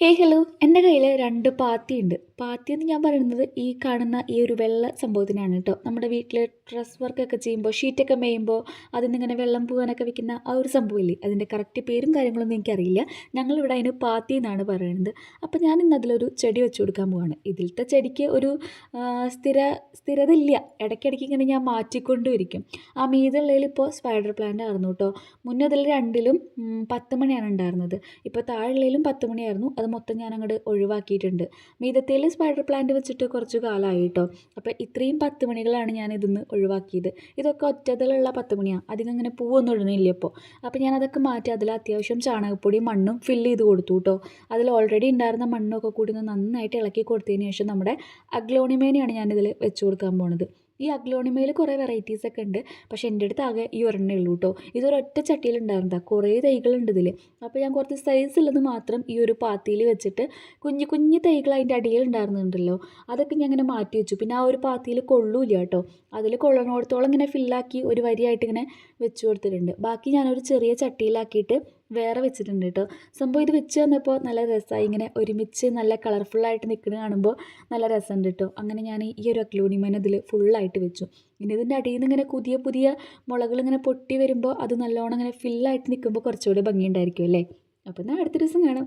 Hey hello എന്റെ കയ്യിൽ രണ്ട് പാത്തിയുണ്ട്. പാത്തി എന്ന് ഞാൻ പറയുന്നത് ഈ കാണുന്ന ഈ ഒരു വെള്ള സംഭവത്തിനാണ് കേട്ടോ. നമ്മുടെ വീട്ടിൽ ഡ്രസ് വർക്കൊക്കെ ചെയ്യുമ്പോൾ ഷീറ്റൊക്കെ മേയുമ്പോൾ അതിൽ നിന്ന് ഇങ്ങനെ വെള്ളം പോകാനൊക്കെ വെക്കുന്ന ആ ഒരു സംഭവമില്ലേ? അതിന്റെ കറക്റ്റ് പേരും കാര്യങ്ങളൊന്നും എനിക്കറിയില്ല. ഞങ്ങളിവിടെ അതിന് പാത്തി എന്നാണ് പറയുന്നത്. അപ്പോൾ ഞാൻ ഇന്ന് അതിലൊരു ചെടി വെച്ച് കൊടുക്കാൻ പോവാണ്. ഇതിലത്തെ ചെടിക്ക് ഒരു സ്ഥിര സ്ഥിരത ഇല്ല ഇടയ്ക്കിടയ്ക്ക് ഇങ്ങനെ ഞാൻ മാറ്റിക്കൊണ്ടുമിരിക്കും ആ മീതുള്ളതിൽ ഇപ്പോൾ സ്പൈഡർ പ്ലാന്റ് ആയിരുന്നു കേട്ടോ. മുന്നേ അതിൽ രണ്ടിലും പത്ത് മണിയാണ് ഉണ്ടായിരുന്നത്. ഇപ്പോൾ താഴെയുള്ളതിലും പത്ത് മണിയായിരുന്നു. അത് മൊത്തം ഞാൻ അങ്ങോട്ട് ഒഴിവാക്കിയിട്ടുണ്ട്. മീതത്തേൽ സ്പൈഡർ പ്ലാന്റ് വെച്ചിട്ട് കുറച്ച് കാലമായി കേട്ടോ അപ്പോൾ ഇത്രയും പത്ത് മണികളാണ് ഞാൻ ഇതിന്ന് ഒഴിവാക്കിയത്. ഇതൊക്കെ ഒറ്റതിലുള്ള പത്ത് മണിയാണ് അധികം അങ്ങനെ പൂവൊന്നും ഇടുന്നില്ല ഇപ്പോൾ അപ്പോൾ ഞാൻ അതൊക്കെ മാറ്റി അതിൽ അത്യാവശ്യം ചാണകപ്പൊടിയും മണ്ണും ഫില്ല് ചെയ്ത് കൊടുത്തു കേട്ടോ അതിൽ ഓൾറെഡി ഉണ്ടായിരുന്ന മണ്ണൊക്കെ കൂടി ഒന്ന് നന്നായിട്ട് ഇളക്കി കൊടുത്തതിന് ശേഷം നമ്മുടെ അഗ്ലോണിമേനെയാണ് ഞാനിതിൽ വെച്ച് കൊടുക്കാൻ പോണത്. ഈ അഗ്ലോണിമയിൽ കുറേ വെറൈറ്റീസ് ഒക്കെ ഉണ്ട്. പക്ഷേ എന്റെ അടുത്ത് ആകെ ഈ ഒരെണ്ണേ ഉള്ളൂ കേട്ടോ ഇതൊരൊറ്റ ചട്ടിയിലുണ്ടായിരുന്നതാണ് കുറേ തൈകളുണ്ട് ഇതിൽ അപ്പോൾ ഞാൻ കുറച്ച് സൈസ് ഉള്ളത് മാത്രം ഈ ഒരു പാത്തിയിൽ വെച്ചിട്ട് കുഞ്ഞു കുഞ്ഞു തൈകൾ അതിന്റെ അടിയിൽ ഉണ്ടായിരുന്നുണ്ടല്ലോ. അതൊക്കെ ഞാൻ ഇങ്ങനെ മാറ്റി വെച്ചു. പിന്നെ ആ ഒരു പാത്തിയിൽ കൊള്ളൂല കേട്ടോ അതിൽ കൊള്ളണോടത്തോളം ഇങ്ങനെ ഫില്ലാക്കി ഒരു വരിയായിട്ട് ഇങ്ങനെ വെച്ച് കൊടുത്തിട്ടുണ്ട്. ബാക്കി ഞാനൊരു ചെറിയ ചട്ടിയിലാക്കിയിട്ട് വേറെ വെച്ചിട്ടുണ്ട് കേട്ടോ സംഭവം ഇത് വെച്ച് തന്നപ്പോൾ നല്ല രസമായി ഇങ്ങനെ ഒരുമിച്ച് നല്ല കളർഫുള്ളായിട്ട് നിൽക്കുന്നത് കാണുമ്പോൾ നല്ല രസമുണ്ട് കേട്ടോ അങ്ങനെ ഞാൻ ഈ ഒരു അക്ലോണിമൻ ഇതിൽ ഫുള്ളായിട്ട് വെച്ചു. ഇനി ഇതിന്റെ അടിയിൽ നിന്ന് ഇങ്ങനെ പുതിയ പുതിയ മുളകൾ ഇങ്ങനെ പൊട്ടി വരുമ്പോൾ അത് നല്ലോണം ഇങ്ങനെ ഫില്ലായിട്ട് നിൽക്കുമ്പോൾ കുറച്ചുകൂടി ഭംഗിയുണ്ടായിരിക്കും അല്ലേ? അപ്പോൾ എന്നാൽ അടുത്ത ദിവസം കാണാം.